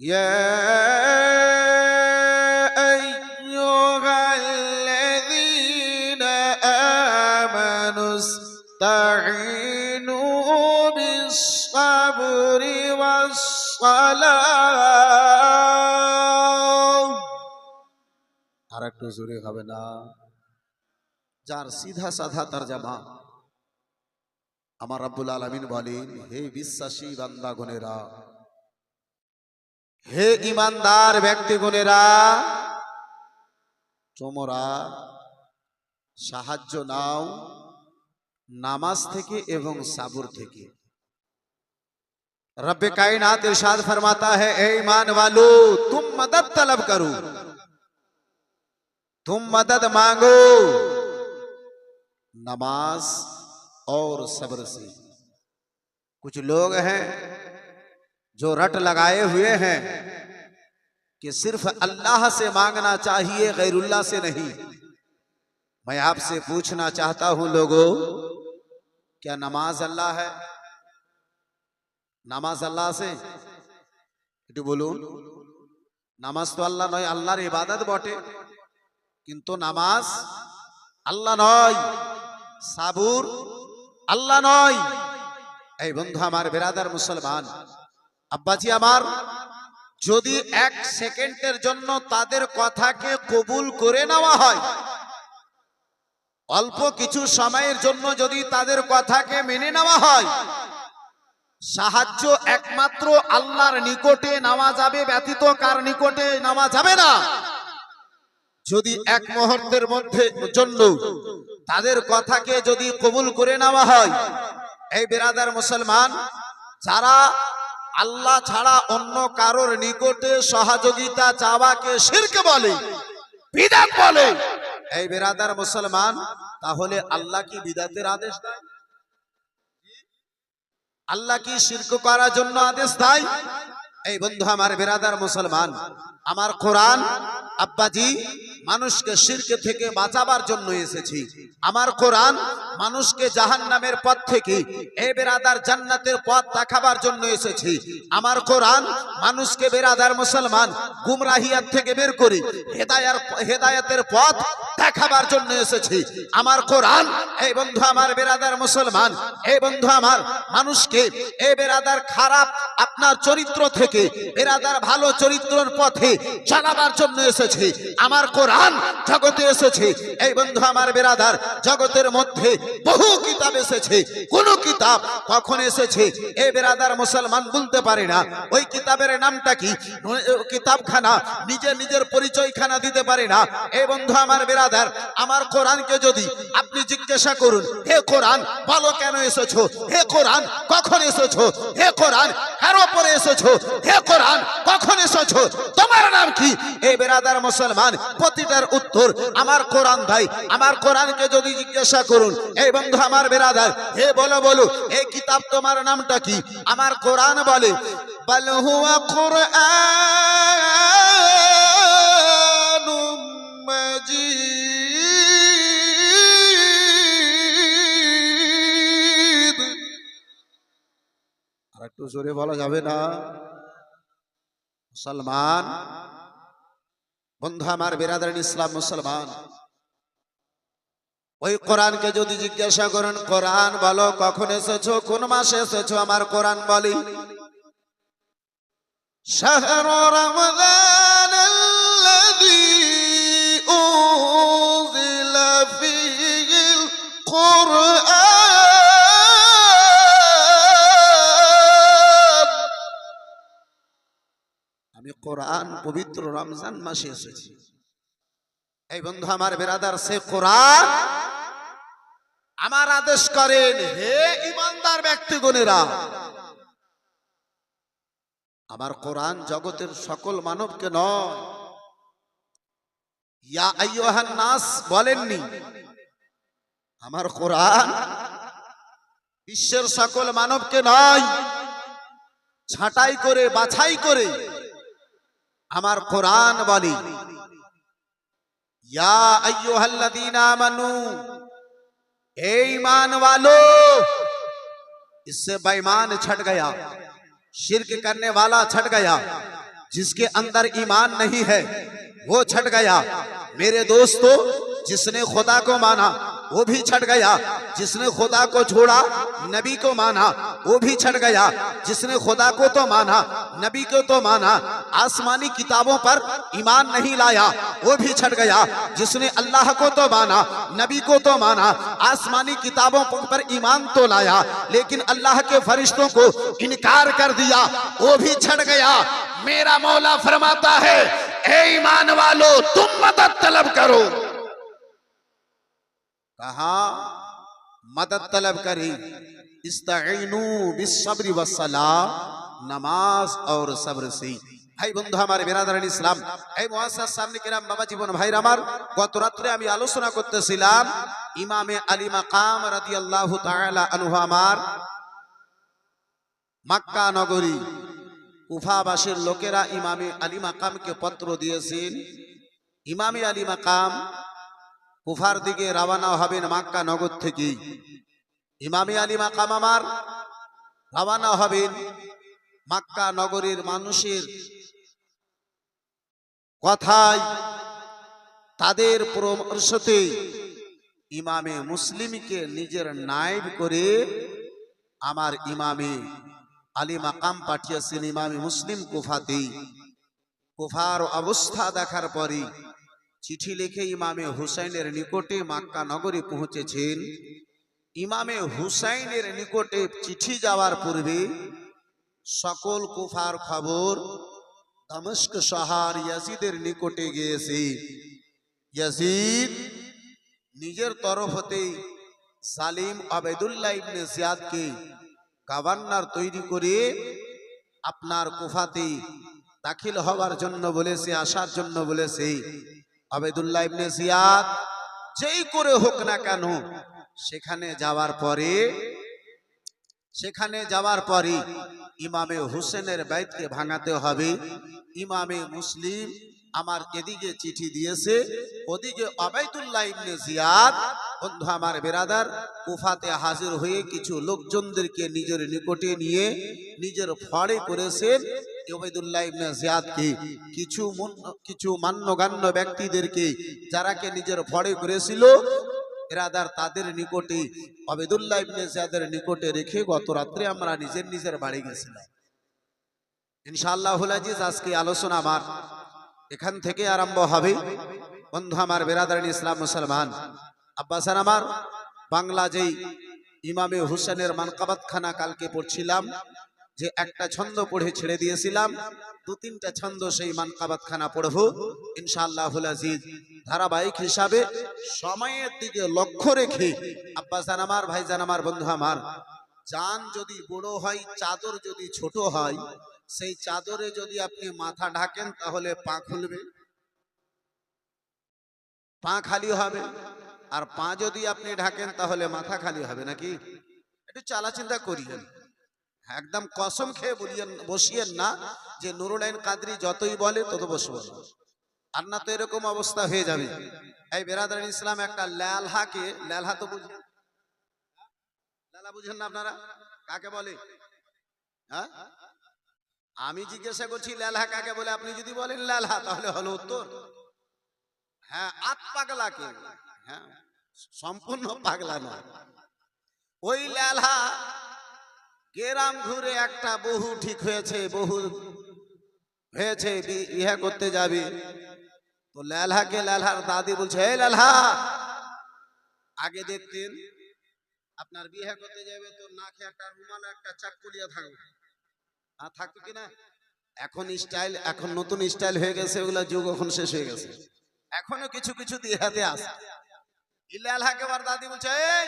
يا أيها الذين آمنوا استعينوا بالصبر والصلاة আর একটু জোরে হবে না যার সিধা সাধা তার জামা আমার রাব্বুল আলামিন বলেন হে বিশ্বাসী বান্দাগণেরা হে ইমানদার ব্যক্তিগণেরা، তোমরা সাহায্য নাও নামাজ থেকে এবং সাবুর থেকে। رب کائنات ارشاد فرماتا ہے اے ایمان والو تم مدد طلب کرو تم مدد مانگو نماز اور صبر سے। کچھ لوگ ہیں جو رٹ لگائے ہوئے ہیں کہ صرف اللہ سے مانگنا چاہیے، غیر اللہ سے نہیں۔ میں آپ سے پوچھنا چاہتا ہوں لوگوں، کیا نماز اللہ ہے؟ نماز اللہ سے؟ بولو تو اللہ আল্লাহ اللہ عبادت ইবাদত বটে কিন্তু نماز اللہ নয় সাবুর اللہ নয় اے বন্ধু আমার برادر مسلمان আব্বাজি আমার, যদি এক সেকেন্ডের জন্য তাদের কথাকে কবুল করে নেওয়া হয়, অল্প কিছু সময়ের জন্য যদি তাদের কথাকে মেনে নেওয়া হয়, সাহায্য একমাত্র আল্লাহর নিকটে নেওয়া যাবে, ব্যতীত কার নিকটে নেওয়া যাবে না। যদি এক মুহূর্তের মধ্যে জন্য তাদের কথাকে যদি কবুল করে নেওয়া হয়, এই বেরাদার মুসলমান, যারা আল্লাহ ছাড়া অন্য কারোর নিকটে সহযোগিতা চাওয়াকে শির্ক বলে, বিদাত বলে। এই বেরাদার মুসলমান, তাহলে আল্লাহ কি বিদাতের আদেশ দেয়? আল্লাহ কি শির্ক করার জন্য আদেশ দেয়? এই বন্ধু আমার বেরাদার মুসলমান আমার কোরআন, আব্বাজি, মানুষকে শিরকে থেকে বাঁচাবার জন্য এসেছি। আমার কোরআন মানুষকে জাহান নামের পথ থেকে, এ বেরাদার জান্নাতের পথ দেখাবার জন্য এসেছি। আমার কোরআন মানুষকে বেরাদার মুসলমান, গুমরাহিয়াত থেকে বের করে হেদায়ার, হেদায়াতের পথ দেখাবার জন্য এসেছি। আমার কোরআন এই বন্ধু আমার বেরাদার মুসলমান এই বন্ধু আমার মানুষকে, এ বেরাদার খারাপ আপনার চরিত্র থেকে, বেরাদার ভালো চরিত্রের পথে চালাবার জন্য এসেছে। আমার কোরআন জগতে এসেছে। এই বন্ধু আমার বেরাদার, জগতের মধ্যে বহু কিতাব এসেছে। কোন কিতাব কখন এসেছে? এ বেরাদার মুসলমান বলতে পারে না। ওই কিতাবের নামটা কি? কিতাবখানা, নিজে নিজের পরিচয়খানা দিতে পারে না। এই বন্ধু আমার বেরাদার, আমার কোরআনকে যদি আপনি জিজ্ঞাসা করুন, হে কোরআন, বলো কেন এসেছ? হে কোরআন, কখন এসেছ? হে কোরআন, কার পরে এসেছ? হে কোরআন, কখন এসেছ? তোমার নাম কি? এই বেরাদার মুসলমান, প্রতিটার উত্তর আমার কোরআন ভাই। আমার কোরআনকে যদি জিজ্ঞাসা করুন এই বন্ধু আমার বেরাদার হে বলো বলো এই কিতাব তোমার নামটা কি? আমার কোরআন বলে, বল হুয়া কোরআন মজিদ। একটু জোরে বলা যাবে না? মুসলমান বন্ধু আমার বেরাদার ইসলাম মুসলমান ওই কোরআনকে যদি জিজ্ঞাসা করেন কোরআন বলো কখন এসেছো কোন মাসে এসেছো আমার কোরআন বলি شهر رمضان الذي أنزل فيه القرآن কোরআন পবিত্র রমজান মাসে এসেছে। এই বন্ধু, আমার বেরাদার, সে কোরআন আমার আদেশ করেন, হে ইমানদার ব্যক্তিগণেরা, আমার কোরআন জগতের সকল মানবকে নয়। ইয়া নাস, বলেননি, আমার কোরআন বিশ্বের সকল মানবকে নয়। ছাঁটাই করে, বাছাই করে আমার কোরআন آمنو، اے ایمان والو، اس سے بائیمان چھٹ گیا، شرک کرنے والا چھٹ گیا، جس کے اندر ایمان نہیں ہے، وہ چھٹ گیا۔ میرے دوستو، جس نے خدا کو مانا وہ بھی چھٹ گیا۔ جس نے خدا کو چھوڑا، نبی کو مانا۔ وہ بھی چھٹ گیا۔ جس نے خدا کو تو مانا، نبی کو تو مانا۔ آسمانی کتابوں پر ایمان نہیں لایا، وہ بھی چھٹ گیا۔ جس نے اللہ کو تو مانا، نبی کو تو مانا۔ آسمانی کتابوں پر ایمان تو لایا، لیکن اللہ کے فرشتوں کو انکار کر دیا۔ وہ بھی چھٹ گیا۔ میرا مولا فرماتا ہے، اے ایمان والو، تم مدد طلب کرو۔ कहा मदद तलब करी इस्तईनु बिस्सब्र वस्सलाम नमाज और सब्र से ভাই বন্ধু আমার বেরাদার ইসলাম এই মহাসার সামনে কিরাম বাবা জীবন ভাইর আমার গত রাত্রে আমি আলোচনা করতেছিলাম ইমামে আলী মাকাম রাদিয়াল্লাহু তাআলা আনহু আমার মক্কা নগরী কুফাবাসীর লোকেরা ইমামে আলী মাকামকে পত্র দিয়েছেন ইমামে আলী মাকাম কুফার দিকে রওনা হবেন মাক্কা নগর থেকে। ইমামি আলী মাকাম আমার রওনা হবেন মাক্কা নগরের মানুষের কথায়। তাদের পরামর্শতে ইমামে মুসলিমকে নিজের নাইব করে আমার ইমামে আলী মাকাম পাঠিয়েছেন ইমামে মুসলিম কুফাতেই। কুফার অবস্থা দেখার পরে চিঠি লিখে ইমামে হুসাইনের নিকটে মাক্কা নগরে পৌঁছেছেন। ইমামে হুসাইনের নিকটে চিঠি যাওয়ার পূর্বে সকল কুফার খবর দামস্ক শহর ইয়াজিদের নিকটে গিয়েছে। ইয়াজিদ নিজের তরফ হতে সালিম আবেদুল্লাহ ইবনে জিয়াদকে গভর্নর তৈরি করে আপনার কুফাতে দাখিল হওয়ার জন্য বলেছে, আসার জন্য বলেছে। আবেদুল্লাহ ইবনে জিয়াদ, যেই করে হোক না কেন, সেখানে যাওয়ার পরে, সেখানে যাওয়ার পরে ইমামে হুসেনের বাইতকে ভাঙাতে হবে। ইমামে মুসলিম আমার এদিকে চিঠি দিয়েছে, ওদিকে অবাইদুল্লাহ ইবনে জিয়াদ, বন্ধু আমার বেরাদার, কুফাতে হাজির হয়ে কিছু লোকজনদেরকে নিজের নিকটে নিয়ে, নিজের ফড়ে করেছেন কিছু নিজের করেছিল তাদের নিকটে নিকটে রেখে আমরা নিজের নিজের বাড়ি গেছিলাম। ইনশাআল্লাহ আজিজ, আজকে আলোচনা আমার এখান থেকে আরম্ভ হবে। বন্ধু আমার, বেরাদারিন ইসলাম মুসলমান, আব্বাসান আমার, বাংলা যেই ইমামে হুসেনের মানকাবাত খানা কালকে পড়ছিলাম যে একটা ছন্দ পড়ে ছেড়ে দিয়েছিলাম, দু তিনটা ছন্দ সেই মানকাবাত খানা পড়ব। ইনশাআল্লাহ আজিজ, ধারাবাহিক হিসাবে সময়ের দিকে লক্ষ্য রেখে আব্বাসান আমার ভাই ভাইজান আমার, বন্ধু আমার, জান যদি বড় হয়, চাদর যদি ছোট হয়, সেই চাদরে যদি আপনি মাথা ঢাকেন তাহলে পা খুলবে। পা খালি হবে। আর পা যদি আপনি ঢাকেন তাহলে মাথা খালি হবে নাকি? একটু চালা চিন্তা করিয়েন। একদম কসম খেয়ে বলিয়েন, বসিয়েন না যে নুরুলাইন কাদরি যতই বলে তত বসবো। আর না তো এরকম অবস্থা হয়ে যাবে। এই বেরাদার ইসলাম একটা ল্যালহাকে, ল্যালহা তো বুঝেন। ল্যালা বুঝেন না আপনারা? কাকে বলে? হ্যাঁ? আমি জিজ্ঞাসা করছি, ল্যালহা কাকে বলে? আপনি যদি বলেন ল্যালহা, তাহলে হলো উত্তর। হ্যাঁ আত পাগলাকে। হ্যাঁ সম্পূর্ণ পাগলা না। ওই ল্যালহা গেরাম ঘুরে একটা বহু ঠিক হয়েছে, বহু হয়েছে ইহা করতে যাবে। তো ল্যালহাকে ল্যালহার দাদি বলছে, এই ল্যালহা আগে দেখতেন আপনার বিয়ে করতে যাবে তো নাকে একটা রুমাল, একটা চাকুলিয়া থাকবে। আর থাকবে কিনা এখন স্টাইল, এখন নতুন স্টাইল হয়ে গেছে, ওগুলা যুগ এখন শেষ হয়ে গেছে। এখনও কিছু কিছু দিয়ে হাতে আছে ইল্লালহাকে আবার দাদি বলছে, এই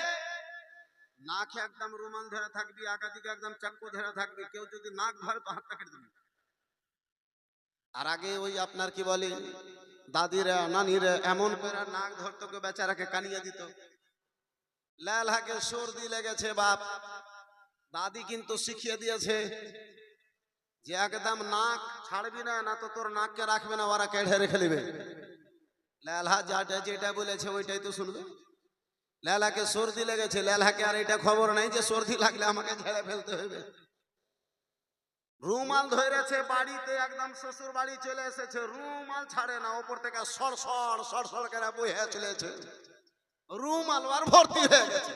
নাকে একদম রুমাল ধরে থাকবি আগা দিকে একদম চাক্কু ধরে থাকবি, কেউ যদি নাক ধরে তো হাতটা কেটে দিবি। আর আগে ওই আপনার কি বলে, দাদিরা, নানিরা এমন করে নাক ধরতো কেউ বেচারাকে কানিয়ে দিত। লালহাকে সর্দি লেগেছে বাপ। দাদি কিন্তু শিখিয়ে দিয়েছে যে একদম নাক ছাড়বি না না তো তোর নাককে রাখবে না, ওরা কেড়ে রেখে নেবে লালহা যাটা যেটা বলেছে ওইটাই তো শুনবে। লালাকে সর্দি লেগেছে লালহাকে আর এটা খবর নাই যে সর্দি লাগলে আমাকে ঝেড়ে ফেলতে হবে রুমাল ধরেছে, বাড়িতে একদম শ্বশুর বাড়ি চলে এসেছে, রুমাল ছাড়ে না, ওপর থেকে সর সর সর করে বইয়া চলেছে। রুমাল আর ভর্তি হয়ে গেছে।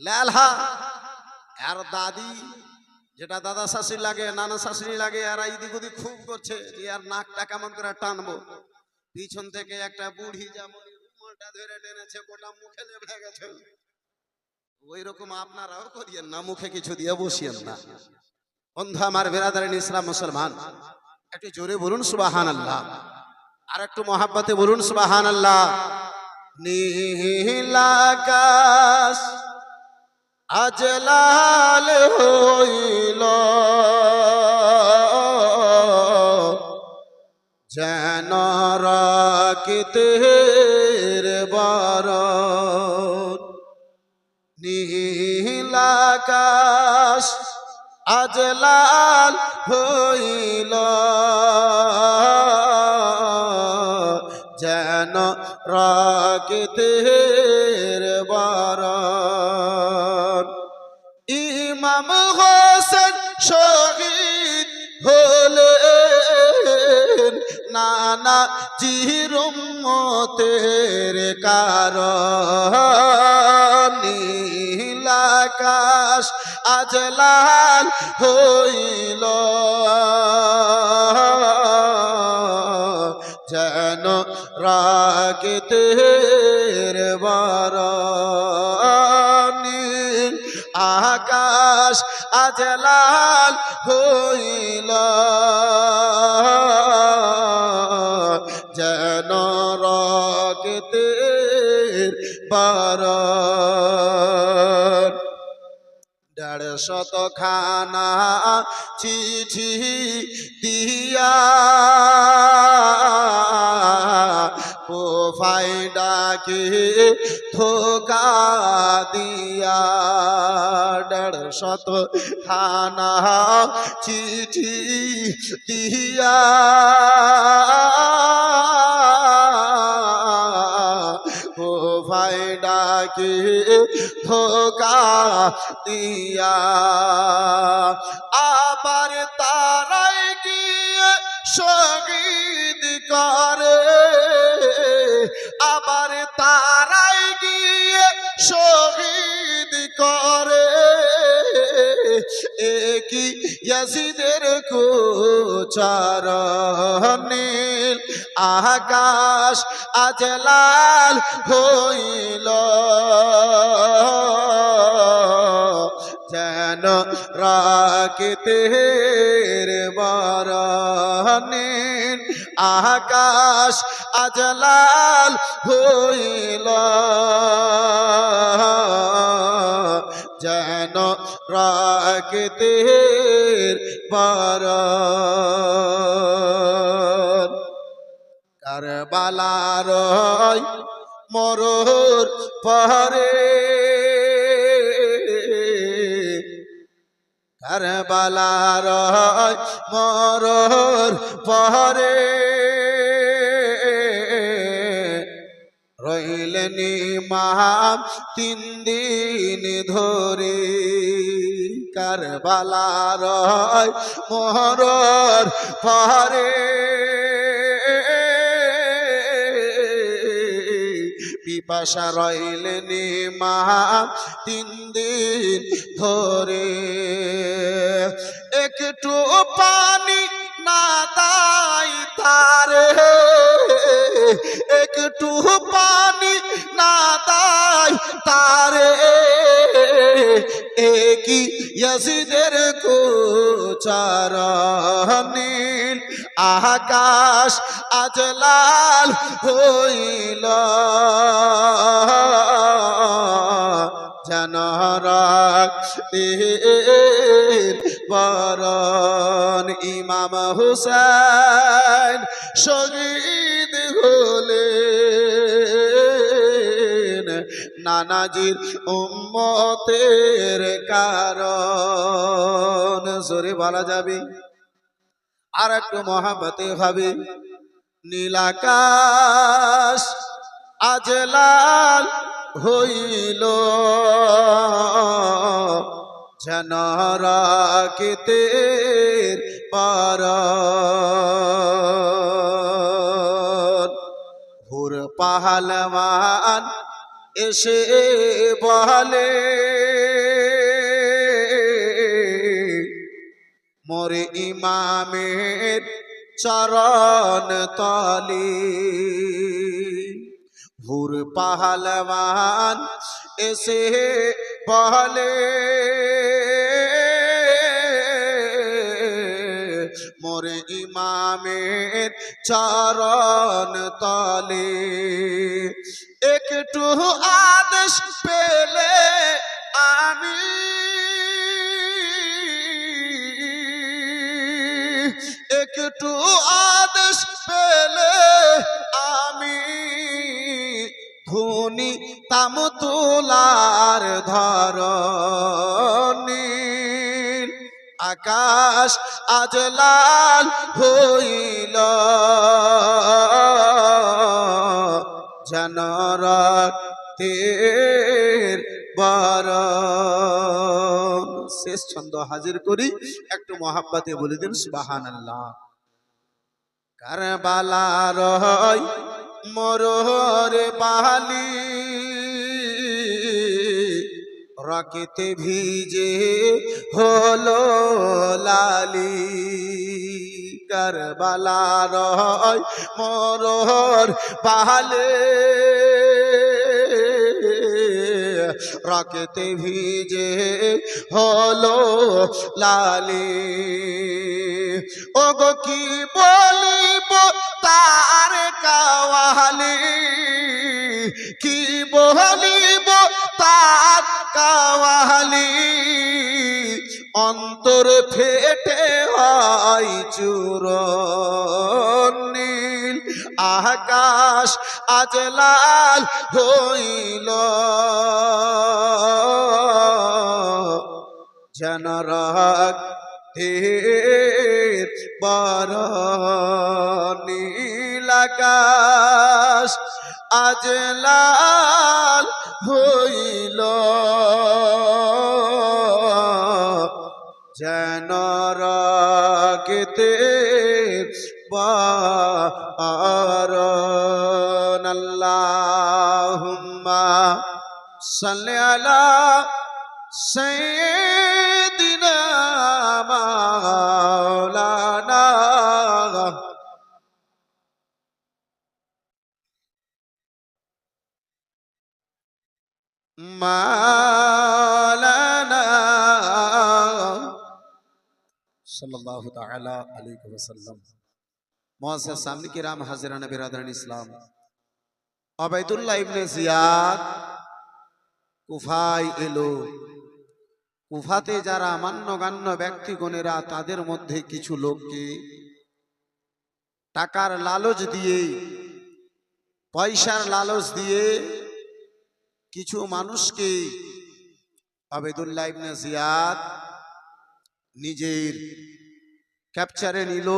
লালহা আর দাদি, যেটা দাদা শাশুড়ি লাগে, নানা শাশুড়ি লাগে আর এদিক ওদিক খুব করছে, যে আর নাকটা কেমন করে টানবো। পিছন থেকে একটা বুড়ি যেমন রুমালটা ধরে টেনেছে, গোটা মুখে লেগে গেছে। ওই রকম আপনারাও করিয়েন না, মুখে কিছু দিয়ে বসিয়েন না। বন্ধু আমার বেরাদারিন ইসলাম মুসলমান, একটু জোরে বলুন সুবাহান আল্লাহ আর একটু মহাব্বতে বলুন সুবাহান আল্লাহ নীলাকাশ আজ লাল হইল। যেন রাকিতের বরণ। নীলাকাশ আজ লাল হইল। যেন রাগতের বারণ। ইমাম হোসেন শহীদ নানা জিরুমতের কারণ। নীলাকাশ আজ লাল হইল। যেন রাগতের বারানি আকাশ আজ লাল হইল। বারান দেড় শত খানা চিঠি দিয়া পোফাই ডাকে ধোকা দিয়া। দেড় শত খানা চিঠি দিয়া ডাকে ধোকা দিয়া। আবার তারাই গিয়ে সংগীত করে। আবার তারাই গিয়ে শহীদ একই ইয়াসিদের কোচার নীল আকাশ আজ লাল হইল। যেন রাকিতের বারানীন আকাশ আজ লাল হইল। যেন রাকিতের বারান কারবালার মরর পরে কারবালার মরর পরে ইমাম তিন দিন ধরে কারবালার মরর পরে পিপাসা রইলেন ইমাম তিন দিন ধরে। একটু পানি না তাই তারে, একটু পানি তারে একই ইয়াসিদের কোচার নীল আকাশ আজ লাল হইল। জানরাক বরণ ইমাম হুসেন শহীদ হলেন নানাজির উম্মতের কারণ। জোরে বলা যাবে। আর একটু মহাবতে হবে। নীলাকাশ আজ লাল হইল। যেন রাখিতে পার পাহালমান এসে বলে মোরে ইমামের চরণ তলি হুর পাহালমান এসে বলে মোরে ইমামের চরণ তলে একটু আদেশ পেলে আমি একটু আদেশ পেলে আমি ধুনি তামতুলার ধরনী আকাশ আজ লাল হইল। জনরতের বরণ শেষ ছন্দ হাজির করি, একটু মহাব্বাতে বলে দিন সুবাহান আল্লাহ কারবালা রয় মরোহর বালি, রকেতে ভিজে হলো লালি। কারবালা রয় মরোহর বালে রকেতে ভিজে হলো লালি। ওগো, কি বলিব তার কাওয়ালি? কি বলিব তার কাওয়ালি? অন্তর ফেটে হয় চুর নীল, আকাশ আজ লাল হইল। জনরাগ তীর বর নীল আকাশ আজ লাল হইল। যেন রাগতে বার আল্লাহুম্মা সাল্লি আলা সাইয়্যিদিনা মাওলানা। মাওলানা কিরাম হাজিরান বিরাদরান ইসলাম। আবাইদুল্লাহ ইবনে জিয়াদ কুফায় এলো। কুফাতে যারা মান্যগান্য ব্যক্তিগণেরা তাদের মধ্যে কিছু লোককে টাকার লালচ দিয়ে, পয়সার লালচ দিয়ে কিছু মানুষকে আবেদুল্লাহ ইবনে জিয়াদ নিজের ক্যাপচারে নিল।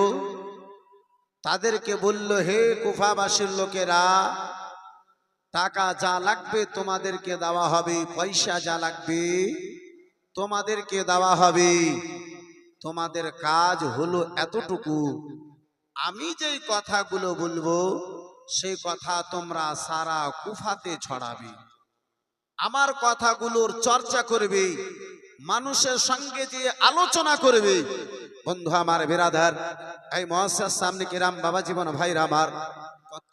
তাদেরকে বলল, হে কুফাবাসীর লোকেরা, টাকা যা লাগবে তোমাদেরকে দেওয়া হবে, পয়সা যা লাগবে তোমাদেরকে দেওয়া হবে। তোমাদের কাজ হলো এতটুকু। আমি যেই কথাগুলো বলব, সেই কথা তোমরা সারা কুফাতে ছড়াবে। আমার কথাগুলোর চর্চা করবে। মানুষের সঙ্গে যে আলোচনা করবে। বন্ধু আমার বেরাধার এই মহাশার সামনে কিরাম বাবা জীবন ভাইরা আমার?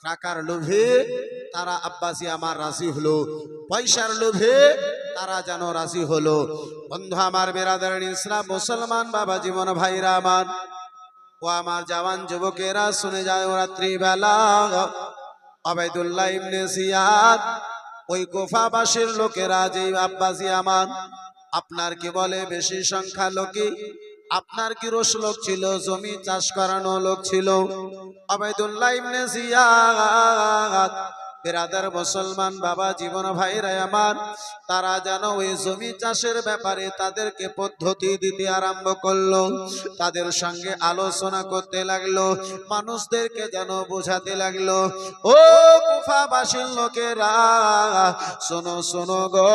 টাকার লোভে তারা আব্বাসী আমার রাশি হলো। পয়সার লোভে তারা যেন রাশি হলো। বন্ধু আমার বেরাদার, ইসলাম মুসলমান বাবা জীবন ভাইরা আমার। ও আমার জওয়ান যুবকেরা, শুনে যায় ও রাত্রিবেলা আবাইদুল্লাহ ইবনে সিয়াদ ওই গোফাবাসীর লোকেরা যে আব্বাসী আমার। আপনার কি বলে বেশি সংখ্যা লোকে আপনার কি রস লোক ছিল? জমি চাষ করানো লোক ছিল? আবাইদুল্লাহ ইবনে জিয়াদ বেরাদার মুসলমান বাবা, জীবন ভাইরা আমার। তারা যেন ওই জমি চাষের ব্যাপারে তাদেরকে পদ্ধতি দিতে আরম্ভ করল। তাদের সঙ্গে আলোচনা করতে লাগল। মানুষদেরকে যেন বোঝাতে লাগল, ও কুফাবাসীর লোকেরা, শোনো শোনো গো,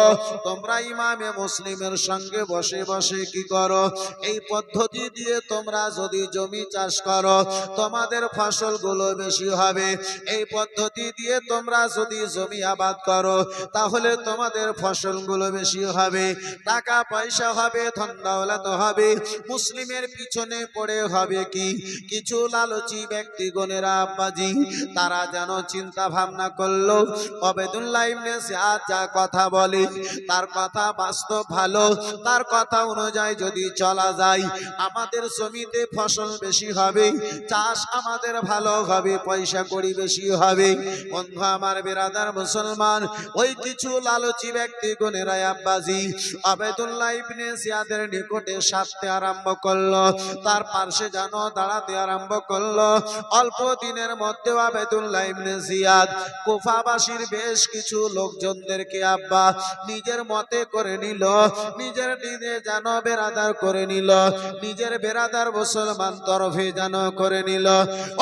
তোমরা ইমামে মুসলিমের সঙ্গে বসে বসে কি করো? এই পদ্ধতি দিয়ে তোমরা যদি জমি চাষ করো, তোমাদের ফসলগুলো বেশি হবে। এই পদ্ধতি দিয়ে তোমরা যদি জমি আবাদ করো, তাহলে তোমাদের ফসলগুলো বেশি হবে টাকা পয়সা হবে ধন দৌলত হবে, মুসলিমের পিছনে পড়ে হবে কি? কিছু লালচি ব্যক্তিগণেরা আব্বাজি, তারা যেন চিন্তা ভাবনা করল অবেদুল্লাহ ইবনে সিয়াদ যা কথা বলে, তার কথা বাস্তব ভালো, তার কথা অনুযায়ী যদি চলা যায়, আমাদের জমিতে ফসল বেশি হবে, চাষ আমাদের ভালো হবে, পয়সা করি বেশি হবে। বন্ধু আমার বেরাদার মুসলমান, ওই কিছু লালচি ব্যক্তি গুণেরাই আব্বাজি। আবেদুল্লাহ ইবনে সিয়াদের নিকটে সারতে আরম্ভ করল, তার পার্শ্বে যেন দাঁড়াতে আরম্ভ করল। অল্প দিনের মধ্যে আবেদুল্লাহ ইবনে জিয়াদ কুফাবাসীর বেশ কিছু লোকজনদেরকে আব্বা নিজের মতে করে নিল, নিজের দিনে যেন বেরাদার করে নিল, নিজের বেরাদার মুসলমান তরফে যেন করে নিল।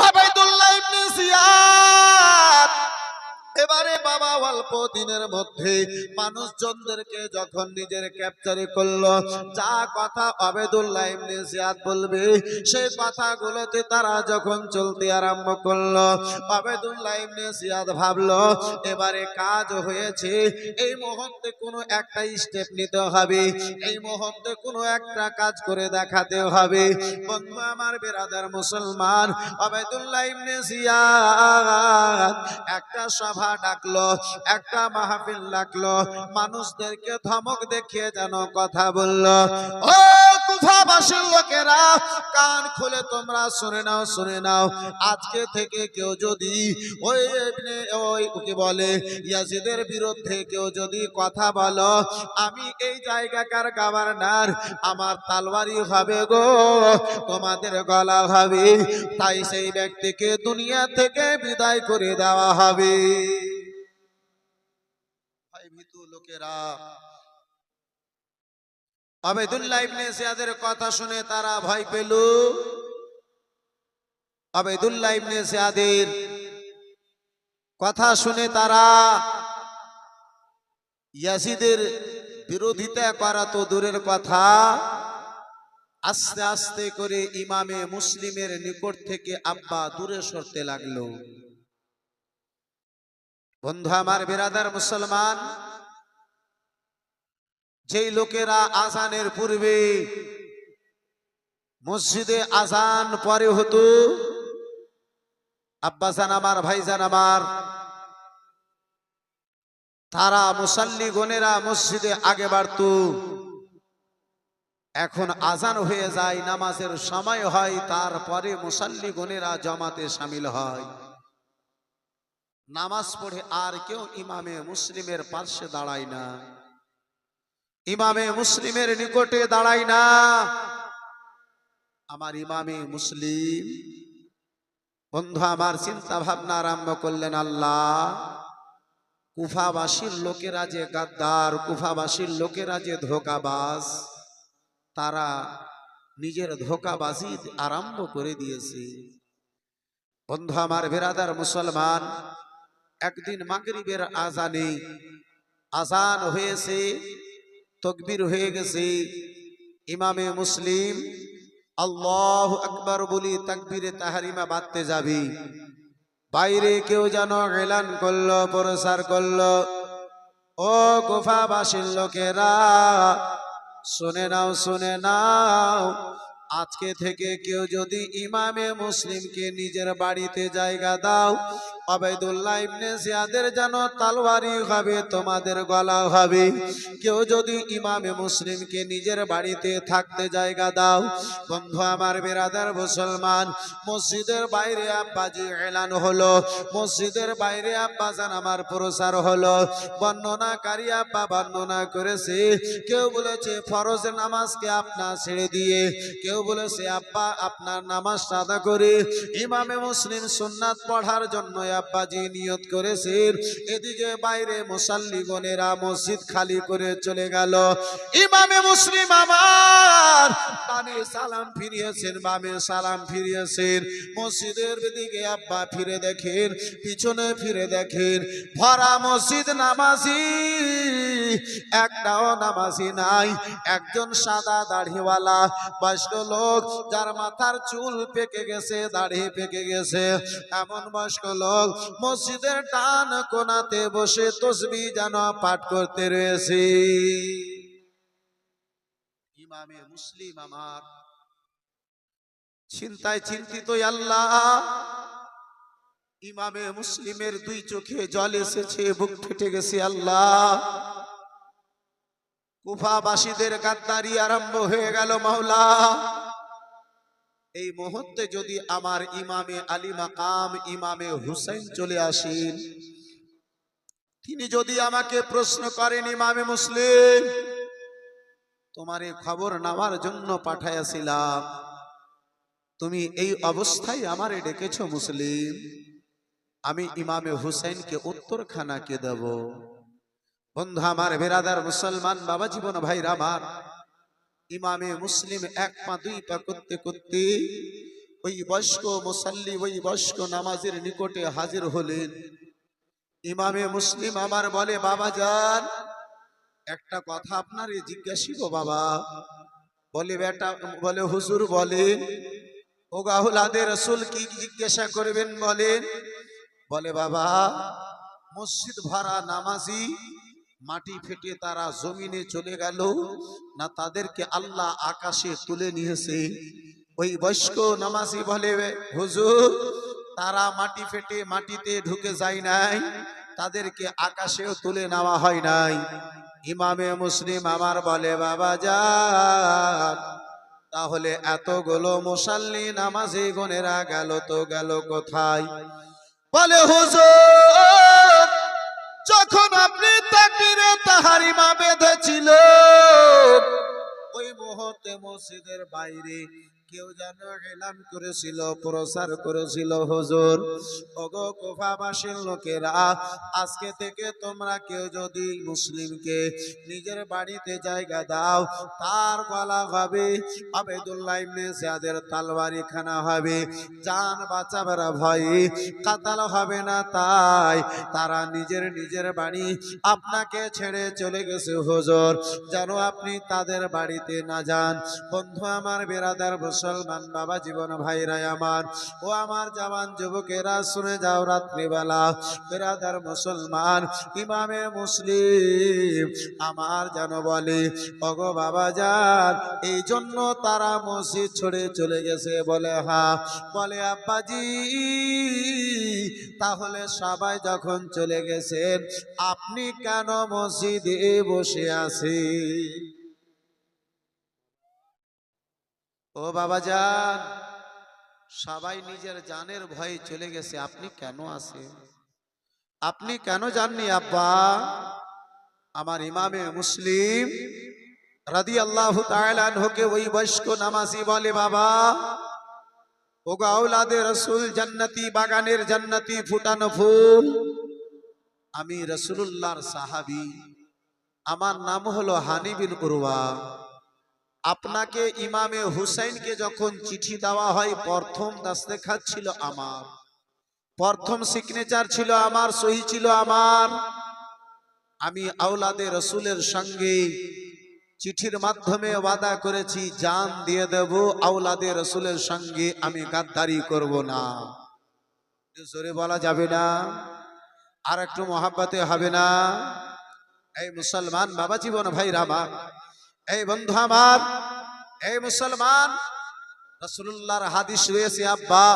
আবেদুল্লাহ ইবনে জিয়াদ এবারে বাবা অল্প দিনের মধ্যে মানুষজনদেরকে যখন নিজের ক্যাপচারে করল, যা কথা আবেদুল্লাহ জিয়াদ বলবে, সেই কথাগুলোতে তারা যখন চলতে আরম্ভ করল জিয়াদ ভাবলো, এবারে কাজ হয়েছে, এই মুহূর্তে কোনো একটা স্টেপ নিতে হবে, এই মুহূর্তে কোনো একটা কাজ করে দেখাতে হবে। বন্ধু আমার বেরাদার মুসলমান, আবেদুল্লাহ ইবনে জিয়াদ, একটা সভা ডাকলো একটা মাহফিল ডাকলো। মানুষদেরকে ধমক দেখিয়ে যেন কথা বলল। ও কুফাবাসীর লোকেরা, কান খুলে তোমরা শুনে নাও শুনে নাও। আজকে থেকে কেউ যদি ওই ওই কি বলে, ইয়াজিদের বিরুদ্ধে কেউ যদি কথা বলো, আমি এই জায়গাকার গভর্নর, আমার তালবারি হবে গো, তোমাদের গলা হবে, তাই সেই ব্যক্তিকে দুনিয়া থেকে বিদায় করে দেওয়া হবে। ভাই ভীতু লোকেরা আবেদুল্লাহ ইবনে জিয়াদের কথা শুনে তারা ভয় পেল। আবেদুল্লাহ ইবনে জিয়াদের কথা শুনে তারা ইয়াজিদের বিরোধিতা করা তো দূরের কথা। আস্তে আস্তে করে ইমামে মুসলিমের নিকট থেকে আব্বা দূরে সরতে লাগল। বন্ধু আমার বিরাদার মুসলমান যেই লোকেরা আজানের পূর্বে মসজিদে আজান পরে হতো আব্বাসান আমার, ভাইজান আমার, তারা মুসাল্লি গনেরা মসজিদে আগে বাড়ত। এখন আজান হয়ে যায়, নামাজের সময় হয়, তারপরে মুসাল্লি গনেরা জমাতে সামিল হয়। নামাজ পড়ে আর কেউ ইমামে মুসলিমের পার্শ্বে দাঁড়ায় না। ইমামে মুসলিমের নিকটে দাঁড়ায় না। আমার ইমামে মুসলিম, বন্ধু, আমার চিন্তা ভাবনা আরম্ভ করলেন আল্লাহ। কুফাবাসীর লোকেরা যে গাদ্দার, কুফাবাসীর লোকেরা যে ধোকাবাজ, তারা নিজের ধোকাবাজি আরম্ভ করে দিয়েছে। বন্ধু, আমার বেরাদার মুসলমান, একদিন মাগরিবের আজানে আজান হয়েছে। তকবির হয়ে গেছে। ইমামে মুসলিম, আল্লাহ আকবর বলি, তাকবিরে তাহারিমা বাঁধতে যাবি। বাইরে কেউ যেন এলান করল, প্রসার করল। ও গুফাবাসীর লোকেরা, শুনে নাও শুনে নাও। আজকে থেকে কেউ যদি ইমামে মুসলিমকে নিজের বাড়িতে জায়গা দাও আবেদুল্লাহ ইবনে জিয়াদের যেন তালওয়ারি হবে, তোমাদের গলা হবে। কেউ যদি ইমামে মুসলিমকে নিজের বাড়িতে থাকতে জায়গা দাও, বন্ধু আমার বেরাদার মুসলমান, মসজিদের বাইরে আব্বাজি এলান হলো, মসজিদের বাইরে আব্বাজান আমার প্রচার হলো। বর্ণনাকারী আব্বা বর্ণনা করেছে, কেউ বলেছে, ফরজ নামাজকে আপনা ছেড়ে দিয়ে। কেউ বলেছে, আব্বা, আপনার নামাজ আদা করে ইমামে মুসলিম সুন্নাত পড়ার জন্য আব্বাজি নিয়ত করেছেন। এদিকে বাইরে মুসাল্লি বোনেরা মসজিদ খালি করে চলে গেল। ইমামে মুসলিম আমার ডানে সালাম ফিরিয়েছেন, বামে সালাম ফিরিয়েছেন। মসজিদের দিকে আব্বা ফিরে দেখেন, পিছনে ফিরে দেখেন, ভরা মসজিদ নামাজি, একটাও নামাজি নাই। একজন সাদা দাড়িওয়ালা, বয়স্ক লোক, যার মাথার চুল পেকে গেছে, দাড়ি পেকে গেছে। এমন বয়স্ক লোক মসজিদের টান কোনাতে বসে তসবি যেন পাঠ করতে রয়েছে। ইমামে মুসলিম আমার। চিন্তায় চিন্তিত আল্লাহ। ইমামে মুসলিমের দুই চোখে জল এসেছে, বুক ফেটে গেছে আল্লাহ। কুফাবাসীদের গাদ্দারি আরম্ভ হয়ে গেল মাওলা। এই মুহূর্তে যদি আমার ইমামে আলী মাকাম, ইমামে হুসাইন চলে আসেন, তিনি যদি আমাকে প্রশ্ন করেন, ইমামে মুসলিম, তোমার এই খবর নেওয়ার জন্য পাঠাইয়াছিলাম। তুমি এই অবস্থায় আমারে ডেকেছ, মুসলিম। আমি ইমামে হুসাইনকে উত্তরখানাকে দেব। বন্ধু আমার, বেরাদার মুসলমান বাবা জীবন ভাইরা আমার ইমামে মুসলিম এক পা, দুই পা করতে করতে ওই বয়স্ক মুসাল্লি, ওই বয়স্ক নামাজের নিকটে হাজির হলেন। ইমামে মুসলিম আমার বলে, বাবা যান একটা কথা আপনারে জিজ্ঞাসিব বাবা। বলে, বেটা, বলে, হুজুর বলেন ও গাহুলাদে রসুল কি জিজ্ঞাসা করবেন বলেন? বলে, বাবা, মসজিদ ভরা নামাজি মাটি ফেটে তারা জমিনে চলে গেল। না তাদেরকে আল্লাহ আকাশে তুলে নিয়েছে। ওই বয়স্ক নামাজি বলে, হুজুর, তারা মাটি ফেটে মাটিতে ঢুকে যায় নাই। তাদেরকে আকাশেও তুলে নেওয়া হয় নাই। ইমামে মুসলিম আমার বলে, বাবা যান, তাহলে এতগুলো মুসাল্লি নামাজি গনেরা গেল তো গেল কোথায়? বলে, হুজুর যখন আপনি তাকিরে তাহারিমা বেঁধেছিল ওই মুহূর্তে মসজিদের বাইরে কেউ যেন এলান করেছিল, প্রচার করেছিল, হুজুর। ওগো কোফাবাসীর লোকেরা, আজকে থেকে তোমরা কেউ যদি মুসলিমকে নিজের বাড়িতে জায়গা দাও, তার গলা হবে আবেদুল্লাহ ইবনে জিয়াদের তলবারি খানা হবে। জান বাঁচাবার ভয়ে কাতাল হবে না তাই, তারা নিজের নিজের বাড়ি আপনাকে ছেড়ে চলে গেছে, হুজুর। যেন আপনি তাদের বাড়িতে না যান। বন্ধু আমার বেরাদার মুসলমান বাবা জীবন ভাইরাই আমার। ও আমার জওয়ান যুবকেরা, শুনে যাও রাত্রিবেলা। বেরাদার মুসলমান, ইমামে মুসলিম, আমার যেন বলে অগো বাবা যান। এই জন্য তারা মসজিদ ছড়ে চলে গেছে বলে হা বলে, আব্বাজি, তাহলে সবাই যখন চলে গেছেন, আপনি কেন মসজিদে বসে আছেন? ও বাবা যান। সবাই নিজের জানের ভয়ে চলে গেছে। আপনি কেন আছেন? আপনি কেন জাননি আব্বা? আমার ইমামে মুসলিম রাদি আল্লাহ হোকে ওই বয়স্ক নামাজি বলে, বাবা ও গাউলাদে রসুল জান্নাতি, বাগানের জান্নাতি ফুটানো ফুল। আমি রসুল্লাহর সাহাবি। আমার নাম হলো হানিবিন উরওয়া। আপনাকে ইমামে হুসাইনকে যখন চিঠি দেওয়া হয়, প্রথম দাস্তেখাত ছিল আমার। প্রথম সিগনেচার ছিল আমার, সহি ছিল আমার। আমি আওলাদে রসুলের সঙ্গে চিঠির মাধ্যমে ওয়াদা করেছি, জান দিয়ে দেব, আওলাদে রসুলের সঙ্গে আমি গাদ্দারি করব না। জোরে বলা যাবে না আর একটু মহাব্বাতে হবে না। এই মুসলমান বাবা জীবন ভাই রামা এই বন্ধু আমার, এই মুসলমান রসুল্লাহর হাদিস রয়েছে, আব্বা,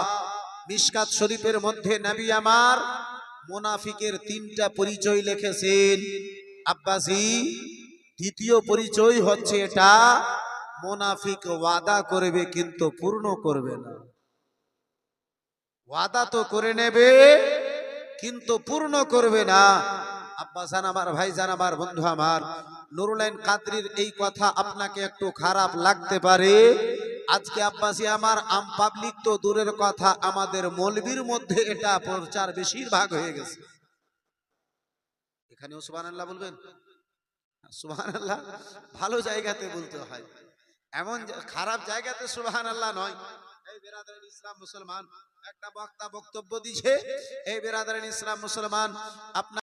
মিশকাত শরীফের মধ্যে নবী আমার মোনাফিকের তিনটা পরিচয় লিখেছেন। আব্বাসি দ্বিতীয় পরিচয় হচ্ছে এটা, মোনাফিক ওয়াদা করবে কিন্তু পূর্ণ করবে না। ওয়াদা তো করে নেবে, কিন্তু পূর্ণ করবে না। আব্বা জান আমার, ভাই জান আমার, বন্ধু আমার নুরুলাইন কাদরির এই কথা আপনাকে একটু খারাপ লাগতে পারে। আজকে আব্বাসি আমার, আম পাবলিক তো দূরের কথা, আমাদের মলবির মধ্যে এটা প্রচার বেশিরভাগ হয়ে গেছে। এখানেও সুবাহ আল্লাহ বলবেন? সুবাহান আল্লাহ ভালো জায়গাতে বলতে হয়। এমন খারাপ জায়গাতে সুবাহান আল্লাহ নয় ইসলাম মুসলমান, একটা বক্তা বক্তব্য দিছে, এই বেরাদারের ইসলাম মুসলমান, আপনার